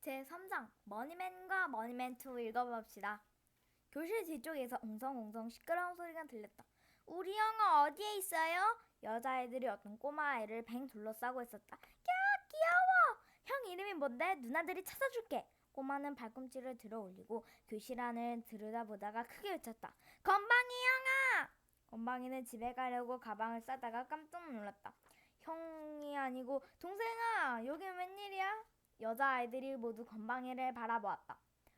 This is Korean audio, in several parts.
제3장 머니맨과 머니맨2 읽어봅시다. 교실 뒤쪽에서 웅성웅성 시끄러운 소리가 들렸다. 우리 형아 어디에 있어요? 여자애들이 어떤 꼬마아이를 뱅 둘러싸고 있었다. 야 귀여워! 형 이름이 뭔데? 누나들이 찾아줄게. 꼬마는 발꿈치를 들어 올리고 교실 안을 들여다보다가 크게 외쳤다. 건방이 형아! 건방이는 집에 가려고 가방을 싸다가 깜짝 놀랐다. 형이 아니고 동생아 여긴 웬일이야? 여자아이들이 모두 건방이를 바라보았다.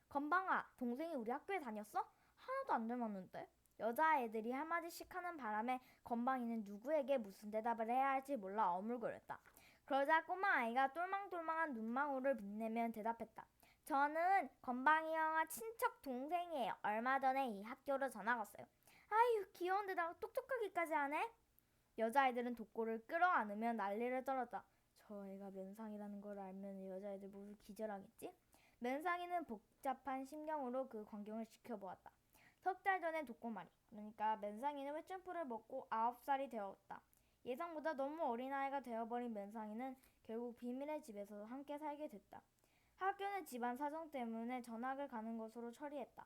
건방아 동생이 우리 학교에 다녔어? 하나도 안 닮았는데. 여자애들이 한마디씩 하는 바람에 건방이는 누구에게 무슨 대답을 해야 할지 몰라 어물거렸다. 그러자 꼬마 아이가 똘망똘망한 눈망울을 빛내며 대답했다. 저는 건방이 형아 친척 동생이에요. 얼마 전에 이 학교로 전학 왔어요. 아유 귀여운데다가 똑똑하기까지 하네. 여자아이들은 독고를 끌어안으며 난리를 떨었다. 저 애가 면상이라는 걸 알면 여자애들 모두 기절하겠지? 면상이는 복잡한 심경으로 그 광경을 지켜보았다. 석 달 전에 독고말이 그러니까 면상이는 회춘풀을 먹고 아홉 살이 되었다. 예상보다 너무 어린아이가 되어버린 면상이는 결국 비밀의 집에서 함께 살게 됐다. 학교는 집안 사정 때문에 전학을 가는 것으로 처리했다.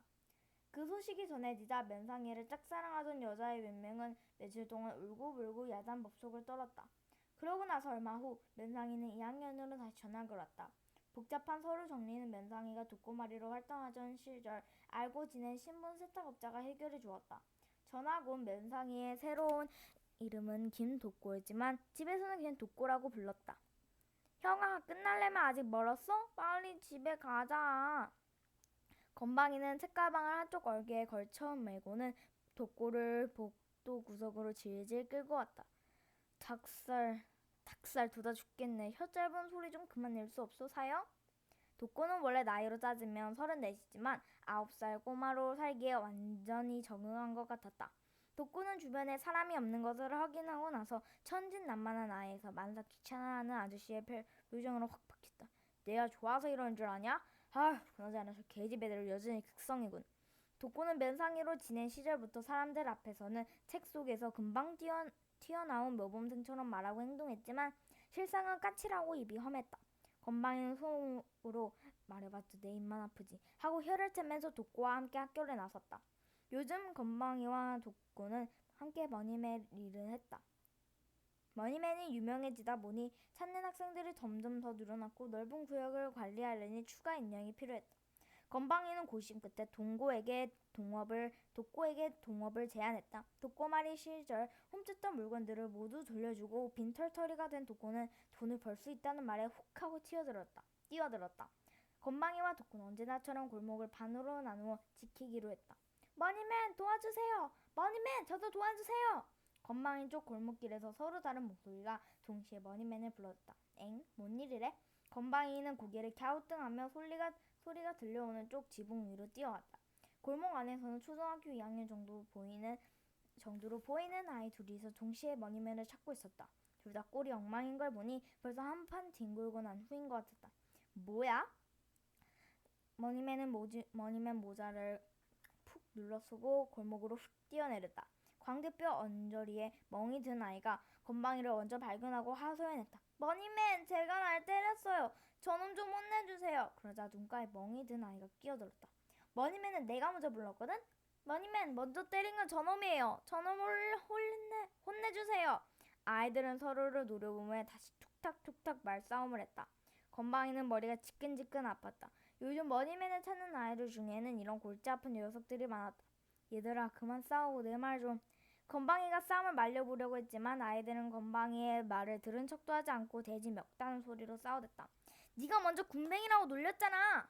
그 소식이 전해지자 면상이를 짝사랑하던 여자의 몇 명은 며칠 동안 울고불고 야단 법석을 떨었다. 그러고 나서 얼마 후 면상이는 2학년으로 다시 전학을 왔다. 복잡한 서류 정리는 면상이가 독고마리로 활동하던 시절 알고 지낸 신문 세탁업자가 해결해 주었다. 전학 온 면상이의 새로운 이름은 김독고였지만 집에서는 그냥 독고라고 불렀다. 형아 끝날려면 아직 멀었어? 빨리 집에 가자. 건방이는 책가방을 한쪽 얼개에 걸쳐 메고는 독고를 복도 구석으로 질질 끌고 왔다. 닭살, 닭살 돋아 죽겠네. 혀 짧은 소리 좀 그만 낼 수 없어, 사요? 독고는 원래 나이로 따지면 서른넷이지만 아홉 살 꼬마로 살기에 완전히 적응한 것 같았다. 독고는 주변에 사람이 없는 것을 확인하고 나서 천진난만한 아이에서 만사 귀찮아하는 아저씨의 표- 표정으로 확 바뀌었다. 내가 좋아서 이러는 줄 아냐? 아, 그나저나 저 개집 애들 여전히 극성이군. 독고는 면상이로 지낸 시절부터 사람들 앞에서는 책 속에서 금방 튀어, 튀어나온 모범생처럼 말하고 행동했지만 실상은 까칠하고 입이 험했다. 건방이는 속으로 말해봤자 내 입만 아프지 하고 혀를 차면서 독고와 함께 학교를 나섰다. 요즘 건방이와 독고는 함께 머니맨 일을 했다. 머니맨이 유명해지다 보니 찾는 학생들이 점점 더 늘어났고 넓은 구역을 관리하려니 추가 인력이 필요했다. 건방이는 고심 끝에 동고에게 동업을 독고에게 동업을 제안했다. 독고말이 시절 훔쳤던 물건들을 모두 돌려주고 빈털터리가 된 독고는 돈을 벌 수 있다는 말에 훅 하고 튀어들었다. 뛰어들었다. 건방이와 독고는 언제나처럼 골목을 반으로 나누어 지키기로 했다. 머니맨 도와주세요. 머니맨 저도 도와주세요. 건방인 쪽 골목길에서 서로 다른 목소리가 동시에 머니맨을 불렀다. 엥? 뭔 일이래? 건방이는 고개를 갸우뚱하며 소리가 소리가 들려오는 쪽 지붕 위로 뛰어왔다. 골목 안에서는 초등학교 2학년 정도 보이는 정도로 보이는 아이 둘이서 동시에 머니맨을 찾고 있었다. 둘 다 꼴이 엉망인 걸 보니 벌써 한판 뒹굴고 난 후인 것 같았다. 뭐야? 머니맨은 모지, 머니맨 모자를 푹 눌러 쓰고 골목으로 훅 뛰어내렸다. 광대뼈 언저리에 멍이 든 아이가 건방이를 먼저 발견하고 하소연했다. 머니맨, 제가 날 때렸어요. 저놈 좀 혼내주세요. 그러자 눈가에 멍이 든 아이가 끼어들었다. 머니맨은 내가 먼저 불렀거든? 머니맨, 먼저 때린 건 저놈이에요. 저놈을 혼내, 혼내주세요. 아이들은 서로를 노려보며 다시 툭탁툭탁 말싸움을 했다. 건방이는 머리가 지끈지끈 아팠다. 요즘 머니맨을 찾는 아이들 중에는 이런 골치 아픈 녀석들이 많았다. 얘들아 그만 싸우고 내 말 좀. 건방이가 싸움을 말려보려고 했지만 아이들은 건방이의 말을 들은 척도 하지 않고 돼지 멱다는 소리로 싸우댔다. 네가 먼저 궁뎅이라고 놀렸잖아.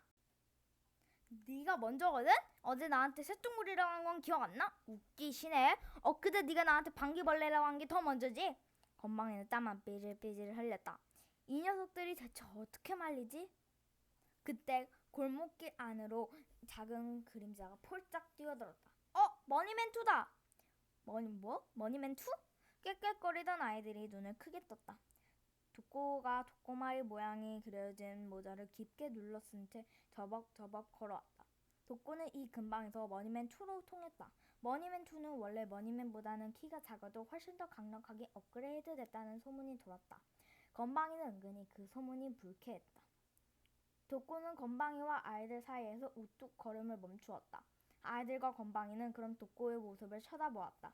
네가 먼저거든? 어제 나한테 새똥구리라고 한 건 기억 안 나? 웃기시네. 엊그제 네가 나한테 방귀벌레라고 한 게 더 먼저지? 건방이는 땀만 삐질삐질 흘렸다. 이 녀석들이 대체 어떻게 말리지? 그때 골목길 안으로 작은 그림자가 폴짝 뛰어들었다. 어, 머니맨 투다. 머니 뭐? 머니맨 투? 깨끗거리던 아이들이 눈을 크게 떴다. 독고가 독고마리 모양이 그려진 모자를 깊게 눌러 쓴 채 저벅저벅 걸어왔다. 독고는 이 근방에서 머니맨 2로 통했다. 머니맨 2는 원래 머니맨보다는 키가 작아도 훨씬 더 강력하게 업그레이드 됐다는 소문이 돌았다. 건방이는 은근히 그 소문이 불쾌했다. 독고는 건방이와 아이들 사이에서 우뚝 걸음을 멈추었다. 아이들과 건방이는 그럼 독고의 모습을 쳐다보았다.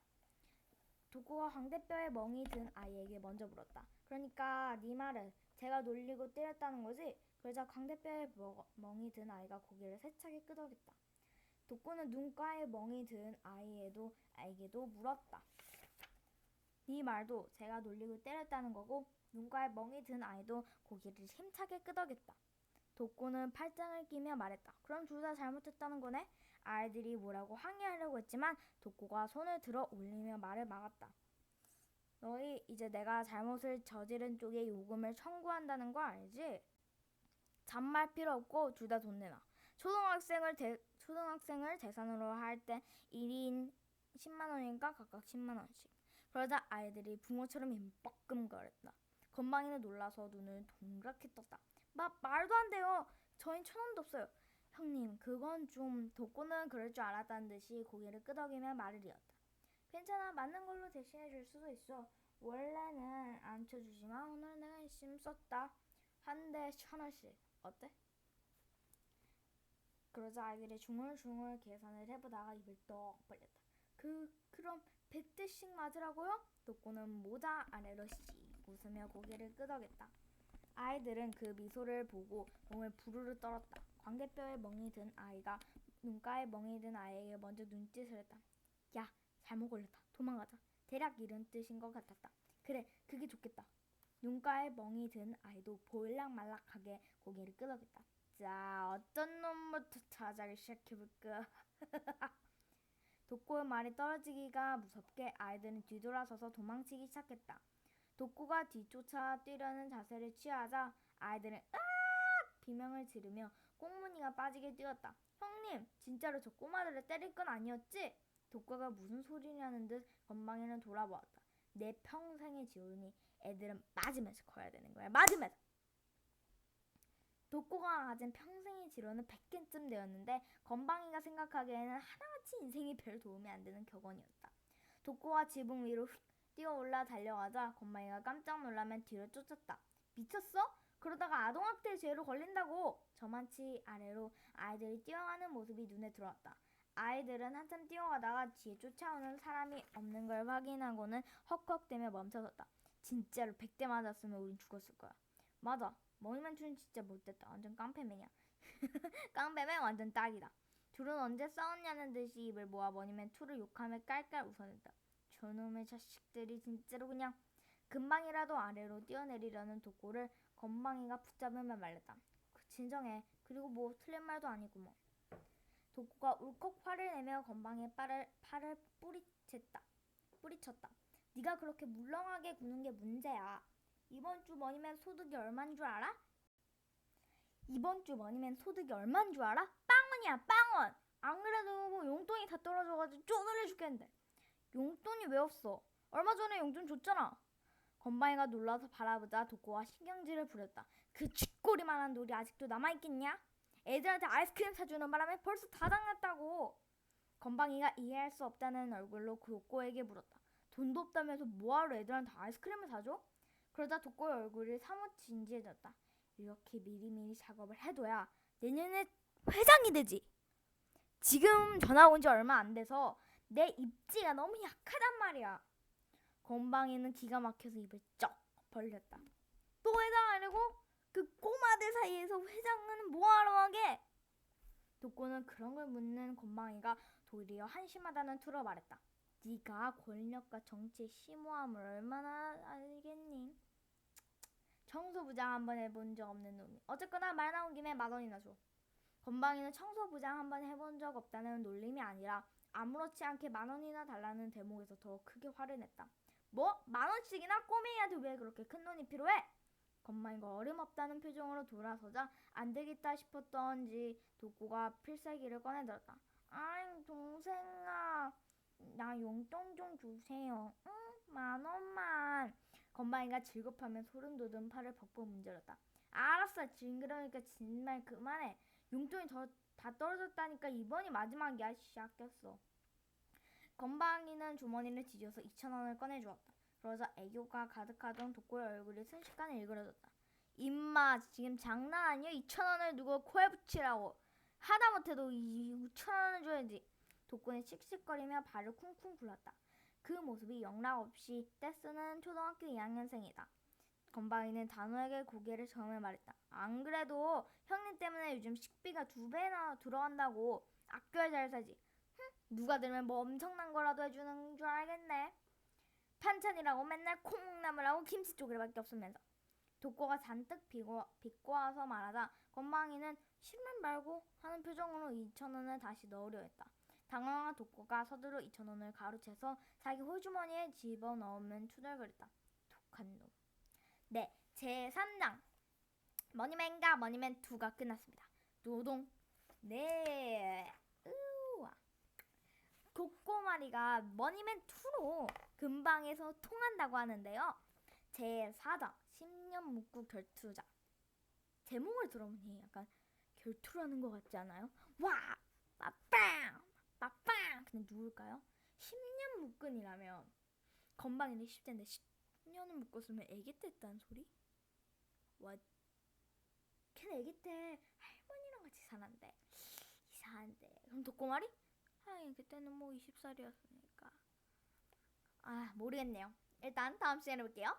독고가 광대뼈에 멍이 든 아이에게 먼저 물었다. 그러니까 네 말은 제가 놀리고 때렸다는 거지? 그러자 광대뼈에 먹- 멍이 든 아이가 고개를 세차게 끄덕였다. 독고는 눈가에 멍이 든 아이에도 아이에게도 물었다. 네 말도 제가 놀리고 때렸다는 거고 눈가에 멍이 든 아이도 고개를 힘차게 끄덕였다. 독고는 팔짱을 끼며 말했다. 그럼 둘 다 잘못했다는 거네? 아이들이 뭐라고 항의하려고 했지만 독고가 손을 들어 올리며 말을 막았다. 너희 이제 내가 잘못을 저지른 쪽에 요금을 청구한다는 거 알지? 잔말 필요 없고 둘 다 돈 내놔. 초등학생을 대, 초등학생을 대상으로 할 때 1인 10만 원이니까 각각 10만 원씩. 그러자 아이들이 붕어처럼 입 뻐끔거렸다. 건방이는 놀라서 눈을 동그랗게 떴다. 마, 말도 안 돼요. 저희 천 원도 없어요. 형님, 그건 좀 독고는 그럴 줄 알았다는 듯이 고개를 끄덕이며 말을 이었다. 괜찮아, 맞는 걸로 대신해 줄 수도 있어. 원래는 안 쳐주지만 오늘 내가 열심히 썼다. 한 대 천 원씩. 어때? 그러자 아이들이 중얼중얼 계산을 해보다가 입을 떡 벌렸다. 그, 그럼 백 대씩 맞으라고요? 독고는 모자 아래로 씩 웃으며 고개를 끄덕였다. 아이들은 그 미소를 보고 몸을 부르르 떨었다. 광대뼈에 멍이 든 아이가 눈가에 멍이 든 아이에게 먼저 눈짓을 했다. 야, 잘못 걸렸다. 도망가자. 대략 이런 뜻인 것 같았다. 그래, 그게 좋겠다. 눈가에 멍이 든 아이도 보일락말락하게 고개를 끄덕였다. 자, 어떤 놈부터 찾아기 시작해볼까? 독고의 말이 떨어지기가 무섭게 아이들은 뒤돌아서서 도망치기 시작했다. 독고가 뒤쫓아 뛰려는 자세를 취하자 아이들은 으악! 비명을 지르며 꽁무니가 빠지게 뛰었다. 형님, 진짜로 저 꼬마들을 때릴 건 아니었지? 독고가 무슨 소리냐는 듯 건방이는 돌아보았다. 내 평생의 지원이 애들은 맞으면서 커야 되는 거야. 맞으면서. 독고가 가진 평생의 지로는 100개쯤 되었는데 건방이가 생각하기에는 하나같이 인생이 별 도움이 안 되는 격언이었다. 독고가 지붕 위로 휙 뛰어올라 달려가자 건방이가 깜짝 놀라면 뒤를 쫓았다. 미쳤어? 그러다가 아동학대 죄로 걸린다고! 저만치 아래로 아이들이 뛰어가는 모습이 눈에 들어왔다. 아이들은 한참 뛰어가다가 뒤에 쫓아오는 사람이 없는 걸 확인하고는 헉헉대며 멈춰섰다. 진짜로 100대 맞았으면 우린 죽었을 거야. 맞아. 머니맨2는 진짜 못됐다. 완전 깡패맨이야. 깡패맨 완전 딱이다. 둘은 언제 싸웠냐는 듯이 입을 모아 머니맨2를 욕하며 깔깔 웃어냈다. 저놈의 자식들이 진짜로 그냥 금방이라도 아래로 뛰어내리려는 독고를 건방이가 붙잡으며 말렸다. 그 진정해. 그리고 뭐 틀린 말도 아니고 뭐. 독고가 울컥 화를 내며 건방의 팔을, 팔을 뿌리쳤다. 뿌리쳤다. 네가 그렇게 물렁하게 구는 게 문제야. 이번 주 머니맨 소득이 얼만 줄 알아? 이번 주 머니맨 소득이 얼만 줄 알아? 빵원이야 빵원. 안 그래도 뭐 용돈이 다 떨어져가지고 쪼들려 죽겠는데. 용돈이 왜 없어? 얼마 전에 용돈 줬잖아. 건방이가 놀라서 바라보자 독고가 신경질을 부렸다. 그 쥐꼬리만한 놀이 아직도 남아있겠냐? 애들한테 아이스크림 사주는 바람에 벌써 다 장났다고. 건방이가 이해할 수 없다는 얼굴로 독고에게 물었다. 돈도 없다면서 뭐하러 애들한테 아이스크림을 사줘? 그러자 독고의 얼굴이 사뭇 진지해졌다. 이렇게 미리미리 작업을 해둬야 내년에 회장이 되지. 지금 전화 온 지 얼마 안 돼서 내 입지가 너무 약하단 말이야. 건방이는 기가 막혀서 입을 쩍 벌렸다. 또 회장 하려고? 그 꼬마들 사이에서 회장은 뭐하러 하게? 독고는 그런 걸 묻는 건방이가 도리어 한심하다는 투로 말했다. 네가 권력과 정치의 심오함을 얼마나 알겠니? 청소부장 한번 해본 적 없는 놈이 어쨌거나 말 나온 김에 만 원이나 줘. 건방이는 청소부장 한번 해본 적 없다는 놀림이 아니라 아무렇지 않게 만 원이나 달라는 대목에서 더 크게 화를 냈다. 뭐? 만 원씩이나 꼬맹이한테 왜 그렇게 큰 돈이 필요해? 건방이가 어림없다는 표정으로 돌아서자 안 되겠다 싶었던지 독고가 필살기를 꺼내들었다. 아이 동생아 나 용돈 좀 주세요. 응? 만 원만. 건방이가 질겁하며 소름 돋은 팔을 벅벅 문질렀다. 알았어. 징그러니까 진말 그만해. 용돈이 더, 다 떨어졌다니까 이번이 마지막이야. 씨 아꼈어. 건방이는 주머니를 뒤져서 2천 원을 꺼내주었다. 그러자 애교가 가득하던 독고의 얼굴이 순식간에 일그러졌다. 임마 지금 장난 아니야? 2천 원을 누구 코에 붙이라고 하다 못해도 2천 원을 줘야지. 독군이 씩씩거리며 발을 쿵쿵 굴렀다. 그 모습이 영락 없이 떼쓰는 초등학교 2학년생이다. 건방이는 단호하게 고개를 저으며 말했다. 안 그래도 형님 때문에 요즘 식비가 두 배나 들어간다고 아껴야 잘 살지. 흠, 누가 들면 뭐 엄청난 거라도 해주는 줄 알겠네. 반찬이라고 맨날 콩나물하고 김치 쪼그리밖에 없으면서 독고가 잔뜩 비고, 비꼬아서 말하자 건방이는 싫으면 말고 하는 표정으로 2천 원을 다시 넣으려 했다. 당황한 독고가 서두르 2천 원을 가로채서 자기 홀주머니에 집어넣으면 투덜거렸다. 독한 놈. 네, 제 3장 머니맨과 머니맨 2가 끝났습니다. 노동. 네. 독고마리가 머니맨 2로 근방에서 통한다고 하는데요. 제 4장 10년 묵고 결투자. 제목을 들어보니 약간 결투라는 것 같지 않아요? 와! 빠빵! 빠빵! 근데 누굴까요? 10년 묶은이라면 건방이는 10대인데 10년을 묶었으면 애기 때 했다는 소리? 와 걔는 애기 때 할머니랑 같이 살았는데 이상한데 그럼 독고마리? 하긴 그때는 뭐 20살이었으니까. 아 모르겠네요. 일단 다음 시간에 볼게요